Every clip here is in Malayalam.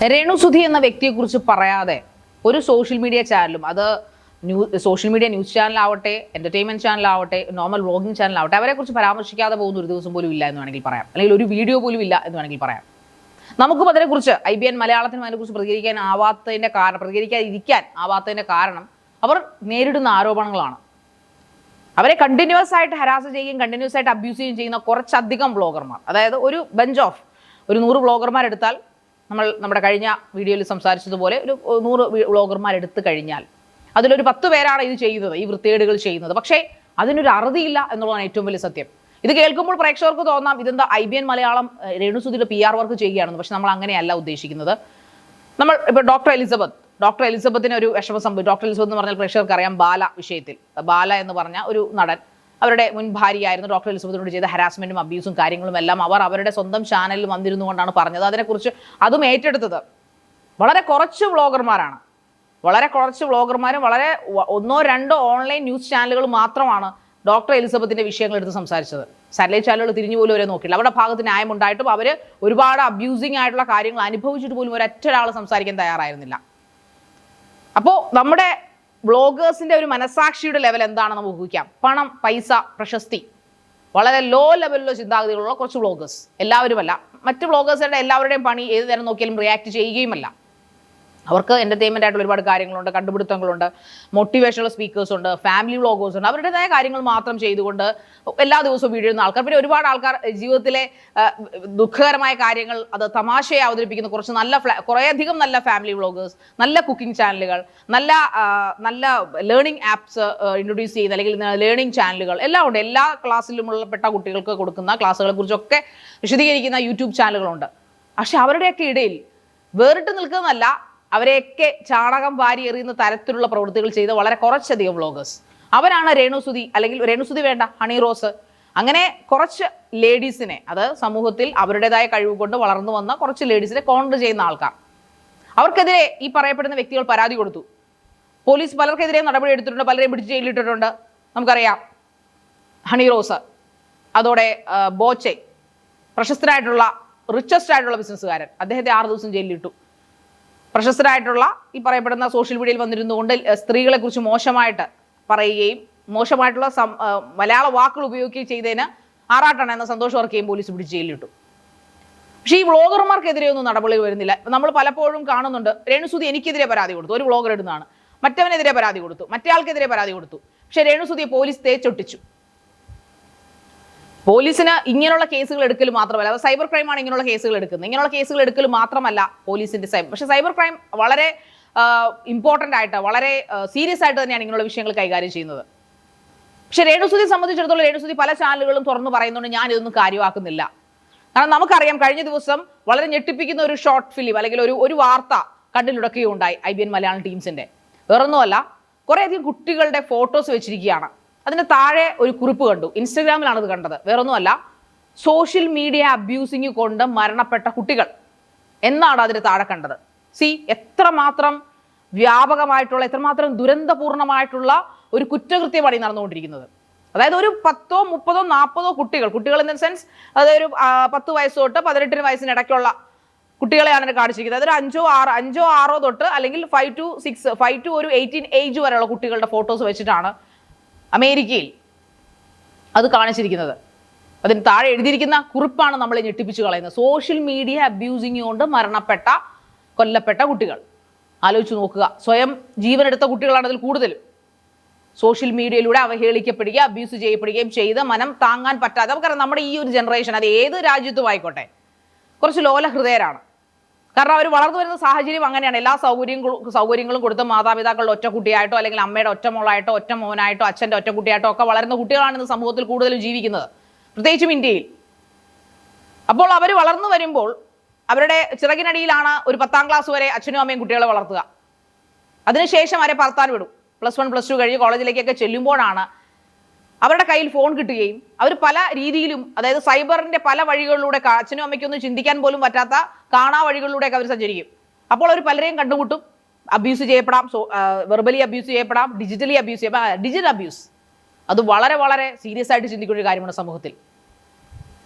രേണുസുധി എന്ന വ്യക്തിയെക്കുറിച്ച് പറയാതെ ഒരു സോഷ്യൽ മീഡിയ ചാനലും അത് ന്യൂ സോഷ്യൽ മീഡിയ ന്യൂസ് ചാനലാവട്ടെ എന്റർടൈൻമെന്റ് ചാനലാവട്ടെ നോർമൽ വ്ളോഗിംഗ് ചാനലാവട്ടെ അവരെക്കുറിച്ച് പരാമർശിക്കാതെ പോകുന്ന ഒരു ദിവസം പോലും ഇല്ല എന്ന് വേണമെങ്കിൽ പറയാം. അല്ലെങ്കിൽ ഒരു വീഡിയോ പോലും ഇല്ല എന്ന് വേണമെങ്കിൽ പറയാം. നമുക്കും അതിനെക്കുറിച്ച് ഐ ബി എൻ മലയാളത്തിനും അതിനെക്കുറിച്ച് പ്രതികരിക്കാൻ ആവാത്തതിന്റെ കാരണം പ്രതികരിക്കാതിരിക്കാൻ ആവാത്തതിന്റെ കാരണം അവർ നേരിടുന്ന ആരോപണങ്ങളാണ്. അവരെ കണ്ടിന്യൂസ് ആയിട്ട് ഹരാസ് ചെയ്യുകയും കണ്ടിന്യൂസ് ആയിട്ട് അബ്യൂസ് ചെയ്യുകയും ചെയ്യുന്ന കുറച്ചധികം വ്ളോഗർമാർ അതായത് ഒരു ബെഞ്ച് ഓഫ് ഒരു നൂറ് ബ്ലോഗർമാരെടുത്താൽ നമ്മൾ നമ്മുടെ കഴിഞ്ഞ വീഡിയോയിൽ സംസാരിച്ചതുപോലെ ഒരു നൂറ് വ്ളോഗർമാർ എടുത്തു കഴിഞ്ഞാൽ അതിലൊരു പത്ത് പേരാണ് ഇത് ചെയ്യുന്നത് ഈ വൃത്തികേടുകൾ ചെയ്യുന്നത്. പക്ഷേ അതിനൊരു അറുതിയില്ല എന്നുള്ളതാണ് ഏറ്റവും വലിയ സത്യം. ഇത് കേൾക്കുമ്പോൾ പ്രേക്ഷകർക്ക് തോന്നാം ഇതെന്താ ഐ ബി എൻ മലയാളം രേണുസുതിയുടെ പി ആർ വർക്ക് ചെയ്യുകയാണെന്ന്. പക്ഷെ നമ്മൾ അങ്ങനെയല്ല ഉദ്ദേശിക്കുന്നത്. നമ്മൾ ഇപ്പോൾ ഡോക്ടർ എലിസബത്ത് ഡോക്ടർ എലിസബത്തിന് ഒരു വിഷമ സംഭവം ഡോക്ടർ എലിസബത്ത് എന്ന് പറഞ്ഞാൽ പ്രേക്ഷകർക്ക് അറിയാം ബാല വിഷയത്തിൽ. ബാല എന്ന് പറഞ്ഞ ഒരു നടൻ അവരുടെ മുൻ ഭാര്യയായിരുന്നു ഡോക്ടർ എലിസബത്തിനോട് ചെയ്ത ഹരാസ്മെന്റും അബ്യൂസും കാര്യങ്ങളും എല്ലാം അവർ അവരുടെ സ്വന്തം ചാനലിൽ വന്നിരുന്നു കൊണ്ടാണ് പറഞ്ഞത്. അതിനെക്കുറിച്ച് അതും ഏറ്റെടുത്തത്. വളരെ കുറച്ച് വ്ളോഗർമാരാണ് വളരെ കുറച്ച് വ്ളോഗർമാരും വളരെ ഒന്നോ രണ്ടോ ഓൺലൈൻ ന്യൂസ് ചാനലുകൾ മാത്രമാണ് ഡോക്ടർ എലിസബത്തിന്റെ വിഷയങ്ങൾ എടുത്ത് സംസാരിച്ചത്. സാറ്റലൈറ്റ് ചാനലുകൾ തിരിഞ്ഞു പോലും അവരെ നോക്കില്ല അവരുടെ ഭാഗത്ത് ന്യായമുണ്ടായിട്ടും അവർ ഒരുപാട് അബ്യൂസിങ് ആയിട്ടുള്ള കാര്യങ്ങൾ അനുഭവിച്ചിട്ട് പോലും ഒരൊറ്റ ഒരാൾ സംസാരിക്കാൻ തയ്യാറായിരുന്നില്ല. അപ്പോൾ നമ്മുടെ വ്ളോഗേഴ്സിന്റെ ഒരു മനസാക്ഷിയുടെ ലെവൽ എന്താണെന്ന് നമുക്ക് ഊഹിക്കാം. പണം പൈസ പ്രശസ്തി. വളരെ ലോ ലെവലിലുള്ള ചിന്താഗതികളുള്ള കുറച്ച് വ്ളോഗേഴ്സ് എല്ലാവരുമല്ല. മറ്റ് വ്ളോഗേഴ്സുകളുടെ എല്ലാവരുടെയും പണി ഏത് നേരം നോക്കിയാലും റിയാക്ട് ചെയ്യുകയുമല്ല. അവർക്ക് എന്റർടൈൻമെന്റ് ആയിട്ടുള്ള ഒരുപാട് കാര്യങ്ങളുണ്ട് കണ്ടുപിടുത്തങ്ങളുണ്ട് മോട്ടിവേഷണൽ സ്പീക്കേഴ്സ് ഉണ്ട് ഫാമിലി വ്ളോഗേഴ്സ് ഉണ്ട്. അവരുടേതായ കാര്യങ്ങൾ മാത്രം ചെയ്തുകൊണ്ട് എല്ലാ ദിവസവും വീഡിയോ ആൾക്കാർ. പിന്നെ ഒരുപാട് ആൾക്കാർ ജീവിതത്തിലെ ദുഃഖകരമായ കാര്യങ്ങൾ അത് തമാശയെ അവതരിപ്പിക്കുന്ന കുറച്ച് നല്ല കുറേ കുറേയധികം നല്ല ഫാമിലി വ്ളോഗേഴ്സ് നല്ല കുക്കിംഗ് ചാനലുകൾ നല്ല നല്ല ലേണിംഗ് ആപ്സ് ഇൻട്രൊഡ്യൂസ് ചെയ്യുന്ന അല്ലെങ്കിൽ ലേണിംഗ് ചാനലുകൾ എല്ലാം ഉണ്ട്. എല്ലാ ക്ലാസ്സിലുമുള്ളപ്പെട്ട കുട്ടികൾക്ക് കൊടുക്കുന്ന ക്ലാസ്സുകളെ കുറിച്ചൊക്കെ വിശദീകരിക്കുന്ന യൂട്യൂബ് ചാനലുകളുണ്ട് പക്ഷെ അവരുടെയൊക്കെ ഇടയിൽ വേറിട്ട് നിൽക്കുന്നതല്ല അവരെയൊക്കെ ചാണകം വാരി എറിയുന്ന തരത്തിലുള്ള പ്രവൃത്തികൾ ചെയ്ത വളരെ കുറച്ചധികം വ്ളോഗേഴ്സ് അവരാണ് രേണുസുതി അല്ലെങ്കിൽ രേണുസുതി വേണ്ട ഹണി റോസ് അങ്ങനെ കുറച്ച് ലേഡീസിനെ അത് സമൂഹത്തിൽ അവരുടേതായ കഴിവ് കൊണ്ട് വളർന്നു വന്ന കുറച്ച് ലേഡീസിനെ കോണ്ടർ ചെയ്യുന്ന ആൾക്കാർ. അവർക്കെതിരെ ഈ പറയപ്പെടുന്ന വ്യക്തികൾ പരാതി കൊടുത്തു. പോലീസ് പലർക്കെതിരെ നടപടി എടുത്തിട്ടുണ്ട് പലരെയും പിടിച്ച് ജയിലിട്ടിട്ടുണ്ട് നമുക്കറിയാം. ഹണി റോസ് അതോടെ ബോച്ചെ പ്രശസ്തരായിട്ടുള്ള റിച്ചസ്റ്റ് ആയിട്ടുള്ള ബിസിനസ്സുകാരൻ അദ്ദേഹത്തെ ആറ് ദിവസം ജയിലിലിട്ടു പ്രശസ്തരായിട്ടുള്ള ഈ പറയപ്പെടുന്ന സോഷ്യൽ മീഡിയയിൽ വന്നിരുന്നുകൊണ്ട് സ്ത്രീകളെ കുറിച്ച് മോശമായിട്ട് പറയുകയും മോശമായിട്ടുള്ള മലയാള വാക്കുകൾ ഉപയോഗിക്കുകയും ചെയ്തതിന് ആറാട്ടാണ് എന്ന സന്തോഷ് ഉറക്കുകയും പോലീസ് പിടിച്ച് ജയിലിലിട്ടു. പക്ഷേ ഈ വ്ളോഗർമാർക്കെതിരെ ഒന്നും നടപടി വരുന്നില്ല. നമ്മൾ പലപ്പോഴും കാണുന്നുണ്ട് രേണുസുതി എനിക്കെതിരെ പരാതി കൊടുത്തു. ഒരു വ്ളോഗർ ഇടുന്നതാണ് മറ്റവനെതിരെ പരാതി കൊടുത്തു. മറ്റേ ആൾക്കെതിരെ പരാതി കൊടുത്തു. പക്ഷേ രേണുസുതിയെ പോലീസ് തേച്ചൊട്ടിച്ചു. പോലീസിന് ഇങ്ങനെയുള്ള കേസുകൾ എടുക്കൽ മാത്രമല്ല അത് സൈബർ ക്രൈമാണ് ഇങ്ങനെയുള്ള കേസുകൾ എടുക്കുന്നത്. ഇങ്ങനെയുള്ള കേസുകൾ എടുക്കൽ മാത്രമല്ല പോലീസിന്റെ സൈബർ പക്ഷേ സൈബർ ക്രൈം വളരെ ഇമ്പോർട്ടന്റ് ആയിട്ട് വളരെ സീരിയസ് ആയിട്ട് തന്നെയാണ് ഇങ്ങനെയുള്ള വിഷയങ്ങൾ കൈകാര്യം ചെയ്യുന്നത്. പക്ഷെ രേണുസുതിയെ സംബന്ധിച്ചിടത്തോളം രേണുസുതി പല ചാനലുകളും തുറന്നു പറയുന്നുണ്ട് ഞാൻ ഇതൊന്നും കാര്യമാക്കുന്നില്ല. കാരണം നമുക്കറിയാം കഴിഞ്ഞ ദിവസം വളരെ ഞെട്ടിപ്പിക്കുന്ന ഒരു ഷോർട്ട് ഫിലിം അല്ലെങ്കിൽ ഒരു ഒരു വാർത്ത കണ്ടിലുടക്കുകയുണ്ടായി ഐ ബി എൻ മലയാളം ടീംസിന്റെ. വേറൊന്നുമല്ല കുറേയധികം കുട്ടികളുടെ ഫോട്ടോസ് വെച്ചിരിക്കുകയാണ്. അതിന് താഴെ ഒരു കുറിപ്പ് കണ്ടു. ഇൻസ്റ്റഗ്രാമിലാണ് അത് കണ്ടത്. വേറൊന്നുമല്ല സോഷ്യൽ മീഡിയ അബ്യൂസിങ് കൊണ്ട് മരണപ്പെട്ട കുട്ടികൾ. എന്നാണ് അതിന് താഴെ കണ്ടത്. സി എത്രമാത്രം വ്യാപകമായിട്ടുള്ള എത്രമാത്രം ദുരന്തപൂർണമായിട്ടുള്ള ഒരു കുറ്റകൃത്യമാണ് ഈ നടന്നുകൊണ്ടിരിക്കുന്നത്. അതായത് ഒരു പത്തോ മുപ്പതോ നാൽപ്പതോ കുട്ടികൾ കുട്ടികൾ ഇൻ ദ സെൻസ് അതായത് ഒരു പത്ത് വയസ്സ് തൊട്ട് പതിനെട്ടിന് വയസ്സിന് ഇടയ്ക്കുള്ള കുട്ടികളെയാണ് അതിനെ കാണിച്ചിരിക്കുന്നത്. അതൊരു അഞ്ചോ ആറ് അഞ്ചോ ആറോ തൊട്ട് അല്ലെങ്കിൽ five two six five two ഒരു എയ്റ്റീൻ ഏജ് വരെയുള്ള കുട്ടികളുടെ ഫോട്ടോസ് വെച്ചിട്ടാണ് അമേരിക്കയിൽ അത് കാണിച്ചിരിക്കുന്നത്. അതിന് താഴെ എഴുതിയിരിക്കുന്ന കുറിപ്പാണ് നമ്മളെ ഞെട്ടിപ്പിച്ചു കളയുന്നത്. സോഷ്യൽ മീഡിയ അബ്യൂസിങ് കൊണ്ട് മരണപ്പെട്ട കൊല്ലപ്പെട്ട കുട്ടികൾ. ആലോചിച്ച് നോക്കുക. സ്വയം ജീവനെടുത്ത കുട്ടികളാണ് അതിൽ കൂടുതലും. സോഷ്യൽ മീഡിയയിലൂടെ അവഹേളിക്കപ്പെടുകയും അബ്യൂസ് ചെയ്യപ്പെടുകയും ചെയ്ത് മനം താങ്ങാൻ പറ്റാതെ നമുക്കറിയാം നമ്മുടെ ഈ ഒരു ജനറേഷൻ അത് ഏത് രാജ്യത്തും ആയിക്കോട്ടെ. കുറച്ച് ലോല ഹൃദയരാണ് കാരണം അവർ വളർന്നു വരുന്ന സാഹചര്യം അങ്ങനെയാണ്. എല്ലാ സൗകര്യങ്ങളും സൗകര്യങ്ങളും കൊടുത്ത് മാതാപിതാക്കളുടെ ഒറ്റ കുട്ടിയായിട്ടോ അല്ലെങ്കിൽ അമ്മയുടെ ഒറ്റ മോളായിട്ടോ ഒറ്റ മോനായിട്ടോ അച്ഛന്റെ ഒറ്റ കുട്ടിയായിട്ടോ ഒക്കെ വളരുന്ന കുട്ടികളാണ് ഇന്ന് സമൂഹത്തിൽ കൂടുതലും ജീവിക്കുന്നത്. പ്രത്യേകിച്ചും ഇന്ത്യയിൽ. അപ്പോൾ അവർ വളർന്നു വരുമ്പോൾ അവരുടെ ചിറകിനടിയിലാണ് ഒരു പത്താം ക്ലാസ് വരെ അച്ഛനും അമ്മയും കുട്ടികളെ വളർത്തുക. അതിനുശേഷം അവരെ പറത്താൻ വിടും. പ്ലസ് വൺ പ്ലസ് ടു കഴിഞ്ഞ് കോളേജിലേക്കൊക്കെ ചെല്ലുമ്പോഴാണ് അവരുടെ കയ്യിൽ ഫോൺ കിട്ടുകയും അവർ പല രീതിയിലും അതായത് സൈബറിന്റെ പല വഴികളിലൂടെ അച്ഛനും അമ്മയ്ക്കൊന്നും ചിന്തിക്കാൻ പോലും പറ്റാത്ത കാണാ വഴികളിലൂടെയൊക്കെ അവർ സഞ്ചരിക്കും. അപ്പോൾ അവർ പലരെയും കണ്ടുമുട്ടും. അബ്യൂസ് ചെയ്യപ്പെടാം വെർബലി അബ്യൂസ് ചെയ്യപ്പെടാം ഡിജിറ്റലി അബ്യൂസ് ചെയ്യപ്പെടാം ഡിജിറ്റൽ അബ്യൂസ്. അത് വളരെ വളരെ സീരിയസ് ആയിട്ട് ചിന്തിക്കുന്ന ഒരു കാര്യമാണ് സമൂഹത്തിൽ.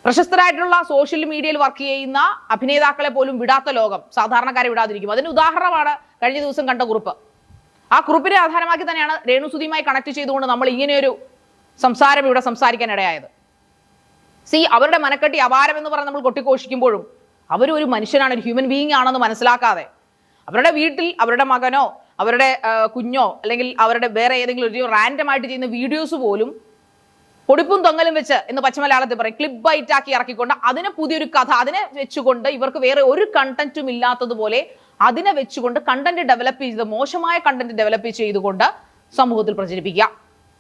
പ്രശസ്തരായിട്ടുള്ള സോഷ്യൽ മീഡിയയിൽ വർക്ക് ചെയ്യുന്ന അഭിനേതാക്കളെ പോലും വിടാത്ത ലോകം സാധാരണക്കാരെ വിടാതിരിക്കും. അതിന് ഉദാഹരണമാണ് കഴിഞ്ഞ ദിവസം കണ്ട കുറിപ്പ്. ആ കുറിപ്പിനെ ആധാരമാക്കി തന്നെയാണ് രേണുസുതിയുമായി കണക്ട് ചെയ്തുകൊണ്ട് നമ്മൾ ഇങ്ങനെയൊരു സംസാരം ഇവിടെ സംസാരിക്കാൻ ഇടയായത് സി അവരുടെ മനക്കെട്ടി അപാരം എന്ന് പറഞ്ഞ് നമ്മൾ കൊട്ടിഘോഷിക്കുമ്പോഴും അവരും ഒരു മനുഷ്യനാണ് ഒരു ഹ്യൂമൻ ബീയിങ് ആണെന്ന് മനസ്സിലാക്കാതെ അവരുടെ വീട്ടിൽ അവരുടെ മകനോ അവരുടെ കുഞ്ഞോ അല്ലെങ്കിൽ അവരുടെ വേറെ ഏതെങ്കിലും ഒരു റാൻഡം ആയിട്ട് ചെയ്യുന്ന വീഡിയോസ് പോലും പൊടിപ്പും തൊങ്ങലും വെച്ച് എന്ന് പച്ചമലയാളത്തിൽ പറയും ക്ലിപ്പ് ബൈറ്റ് ആക്കി ഇറക്കിക്കൊണ്ട് അതിനെ പുതിയൊരു കഥ അതിനെ വെച്ചുകൊണ്ട് ഇവർക്ക് വേറെ ഒരു കണ്ടന്റും ഇല്ലാത്തതുപോലെ അതിനെ വെച്ചുകൊണ്ട് കണ്ടന്റ് ഡെവലപ്പ് ചെയ്ത് മോശമായ കണ്ടന്റ് ഡെവലപ്പ് ചെയ്തുകൊണ്ട് സമൂഹത്തിൽ പ്രചരിപ്പിക്കുക.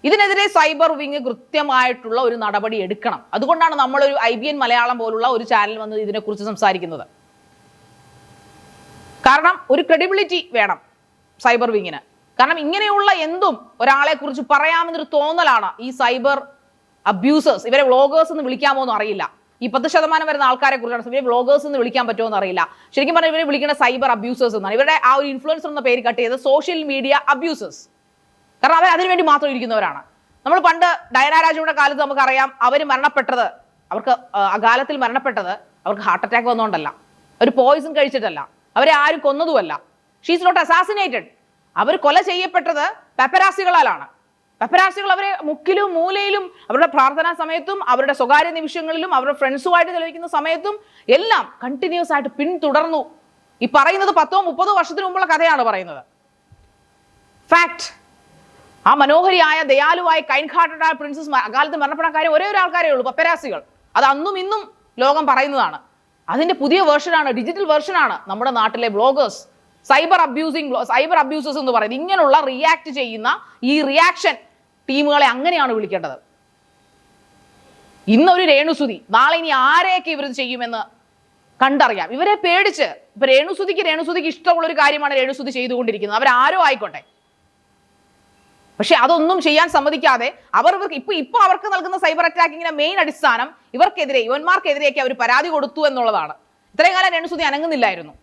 ഇതിനെതിരെ സൈബർ വിങ് കൃത്യമായിട്ടുള്ള ഒരു നടപടി എടുക്കണം. അതുകൊണ്ടാണ് നമ്മളൊരു ഐ ബി എൻ മലയാളം പോലുള്ള ഒരു ചാനൽ വന്ന് ഇതിനെക്കുറിച്ച് സംസാരിക്കുന്നത്. കാരണം ഒരു ക്രെഡിബിലിറ്റി വേണം സൈബർ വിങ്ങിന്. കാരണം ഇങ്ങനെയുള്ള എന്തും ഒരാളെ കുറിച്ച് പറയാമെന്നൊരു തോന്നലാണ് ഈ സൈബർ അബ്യൂസേഴ്സ്. ഇവരെ വ്ളോഗേഴ്സ് എന്ന് വിളിക്കാമോ എന്ന് അറിയില്ല. ഈ പത്ത് ശതമാനം വരുന്ന ആൾക്കാരെ കുറിച്ചാണ് ഇവരെ വ്ളോഗേഴ്സ് എന്ന് വിളിക്കാൻ പറ്റുമോ എന്ന് അറിയില്ല. ശരിക്കും പറഞ്ഞാൽ ഇവരെ വിളിക്കുന്ന സൈബർ അബ്യൂസേഴ്സ് എന്നാണ്. ഇവരുടെ ആ ഒരു ഇൻഫ്ലുവൻസർ എന്ന പേര് കട്ട് ചെയ്ത് സോഷ്യൽ മീഡിയ അബ്യൂസേഴ്സ് കാരണം അവർ അതിനുവേണ്ടി മാത്രം ഇരിക്കുന്നവരാണ്. നമ്മൾ പണ്ട് ഡയന കാലത്ത് നമുക്കറിയാം അവർ മരണപ്പെട്ടത് അവർക്ക് അകാലത്തിൽ മരണപ്പെട്ടത് അവർക്ക് ഹാർട്ട് അറ്റാക്ക് വന്നുകൊണ്ടല്ല അവർ പോയിസൺ കഴിച്ചിട്ടല്ല. അവരെ ആരും കൊന്നതുമല്ല. ഷീസ് നോട്ട് അസാസിനേറ്റഡ് അവർ കൊല ചെയ്യപ്പെട്ടത് പെപ്പരാസികളാലാണ്. പെപ്പരാസികൾ അവരെ മുക്കിലും മൂലയിലും അവരുടെ പ്രാർത്ഥനാ സമയത്തും അവരുടെ സ്വകാര്യ നിമിഷങ്ങളിലും അവരുടെ ഫ്രണ്ട്സുമായിട്ട് ചെലവഴിക്കുന്ന സമയത്തും എല്ലാം കണ്ടിന്യൂസ് ആയിട്ട് പിന്തുടർന്നു. ഈ പറയുന്നത് പത്തോ മുപ്പതോ വർഷത്തിന് മുമ്പുള്ള കഥയാണ് പറയുന്നത്. ഫാക്ട് ആ മനോഹരിയായ ദയാലുവായ കൈൻഡ് പ്രിൻസസ് അകാലത്ത് മരണപ്പെടാൻ കാര്യം ഒരേ ഒരു ആൾക്കാരേ ഉള്ളൂ പപ്പരാസികൾ. അത് അന്നും ഇന്നും ലോകം പറയുന്നതാണ്. അതിന്റെ പുതിയ വേർഷനാണ് ഡിജിറ്റൽ വേർഷനാണ് നമ്മുടെ നാട്ടിലെ bloggers cyber abusing cyber abusers എന്ന് പറയുന്നത്. ഇങ്ങനെയുള്ള റിയാക്ട് ചെയ്യുന്ന ഈ റിയാക്ഷൻ ടീമുകളെ അങ്ങനെയാണ് വിളിക്കേണ്ടത്. ഇന്നൊരു രേണുസുതി നാളെ ഇനി ആരെയൊക്കെ ഇവർ ചെയ്യുമെന്ന് കണ്ടറിയാം. ഇവരെ പേടിച്ച് ഇപ്പൊ രേണുസുതിക്ക് രേണുസുതിക്ക് ഇഷ്ടമുള്ള ഒരു കാര്യമാണ് രേണുസുതി ചെയ്തുകൊണ്ടിരിക്കുന്നത്. അവരാരോ ആയിക്കോട്ടെ. പക്ഷെ അതൊന്നും ചെയ്യാൻ സമ്മതിക്കാതെ അവർ ഇവർക്ക് ഇപ്പൊ ഇപ്പൊ അവർക്ക് നൽകുന്ന സൈബർ അറ്റാക്കിങ്ങിന്റെ മെയിൻ അടിസ്ഥാനം ഇവർക്കെതിരെ യുവന്മാർക്കെതിരെയൊക്കെ അവർ പരാതി കൊടുത്തു എന്നുള്ളതാണ്. ഇത്രയും കാലം രണ്ടുസുതി അനങ്ങുന്നില്ലായിരുന്നു.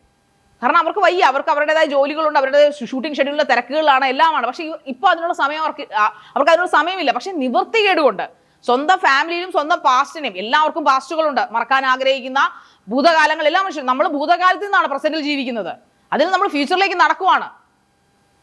കാരണം അവർക്ക് വയ്യ അവർക്ക് അവരുടേതായ ജോലികളുണ്ട് അവരുടെ ഷൂട്ടിംഗ് ഷെഡ്യൂളിലെ തിരക്കുകളാണ് എല്ലാമാണ്. പക്ഷെ ഇപ്പോൾ ഇപ്പൊ അതിനുള്ള സമയം അവർക്ക് അവർക്ക് അതിനുള്ള സമയമില്ല. പക്ഷെ നിവൃത്തികേട് കൊണ്ട് സ്വന്തം ഫാമിലിയിലും സ്വന്തം പാസ്റ്റിനെയും എല്ലാവർക്കും പാസ്റ്റുകളുണ്ട് മറക്കാൻ ആഗ്രഹിക്കുന്ന ഭൂതകാലങ്ങൾ എല്ലാം നമ്മൾ ഭൂതകാലത്തിൽ നിന്നാണ് പ്രസന്റിൽ ജീവിക്കുന്നത്. അതിൽ നമ്മൾ ഫ്യൂച്ചറിലേക്ക് നടക്കുവാണ്.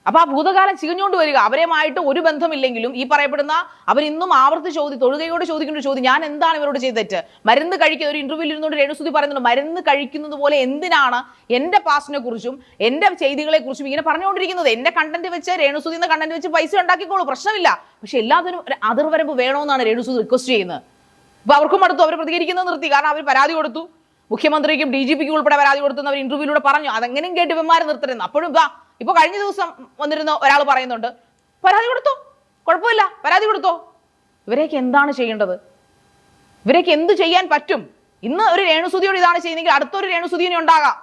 അപ്പൊ ആ ഭൂതകാലം ചികഞ്ഞുകൊണ്ട് വരിക. അവരുമായിട്ട് ഒരു ബന്ധമില്ലെങ്കിലും ഈ പറയപ്പെടുന്ന അവരിന്നും ആവർത്തി ചോദ്യം തൊഴുകയോട് ചോദിക്കുന്ന ഒരു ചോദ്യം ഞാൻ എന്താണ് ഇവരോട് ചെയ്ത തെറ്റ്? മരുന്ന് കഴിക്കുന്ന ഒരു ഇന്റർവ്യൂവിൽ ഇരുന്നുകൊണ്ട് രേണുസുതി പറയുന്നുണ്ട് മരുന്ന് കഴിക്കുന്നത് പോലെ എന്തിനാണ് എന്റെ പാസ്റ്റിനെ കുറിച്ചും എന്റെ ചെയ്തികളെ കുറിച്ചും ഇങ്ങനെ പറഞ്ഞുകൊണ്ടിരിക്കുന്നത്? എന്റെ കണ്ടന്റ് വെച്ച് രേണുസുതി എന്ന കണ്ടന്റ് വെച്ച് പൈസ ഉണ്ടാക്കിക്കോളൂ പ്രശ്നമില്ല. പക്ഷെ എല്ലാത്തിനും ഒരു അതിർവരമ്പ് വേണമെന്നാണ് രേണുസുതി റിക്വസ്റ്റ് ചെയ്യുന്നത്. അപ്പൊ അവർക്കും അടുത്തു അവർ പ്രതികരിക്കുന്നത് നിർത്തി. കാരണം അവർ പരാതി കൊടുത്തു. മുഖ്യമന്ത്രിക്കും ഡി ജി പിക്കും ഉൾപ്പെടെ പരാതി കൊടുത്തെന്ന് അവർ ഇന്റർവ്യൂവിലൂടെ പറഞ്ഞു. അതെങ്ങനെയും കേട്ട് ഇവന്മാരെ നിർത്തരുന്നു അപ്പോഴും ഇതാ ഇപ്പൊ കഴിഞ്ഞ ദിവസം വന്നിരുന്ന ഒരാൾ പറയുന്നുണ്ട് പരാതി കൊടുത്തോ? കുഴപ്പമില്ല പരാതി കൊടുത്തോ? ഇവരേക്ക് എന്താണ് ചെയ്യേണ്ടത്? ഇവരേക്ക് എന്ത് ചെയ്യാൻ പറ്റും? ഇന്ന് ഒരു രേണുസുതിയോട് ഇതാണ് ചെയ്യുന്നെങ്കിൽ അടുത്തൊരു രേണുസുതിനെ ഉണ്ടാകാം.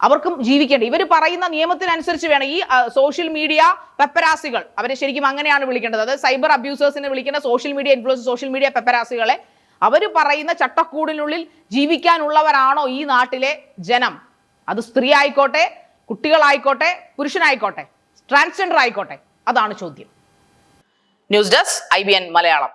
അവർക്കും ജീവിക്കേണ്ട. ഇവർ പറയുന്ന നിയമത്തിനനുസരിച്ച് വേണം. ഈ സോഷ്യൽ മീഡിയ പെപ്പരാസികൾ അവരെ ശരിക്കും അങ്ങനെയാണ് വിളിക്കേണ്ടത്. അത് സൈബർ അബ്യൂസേഴ്സിനെ വിളിക്കേണ്ട social media influence social media പെപ്പരാസികളെ അവർ പറയുന്ന ചട്ടക്കൂടിനുള്ളിൽ ജീവിക്കാനുള്ളവരാണോ ഈ നാട്ടിലെ ജനം? അത് സ്ത്രീ ആയിക്കോട്ടെ കുട്ടികളായിക്കോട്ടെ പുരുഷനായിക്കോട്ടെ ട്രാൻസ്ജെൻഡർ ആയിക്കോട്ടെ അതാണ് ചോദ്യം. News desk I Malayalam.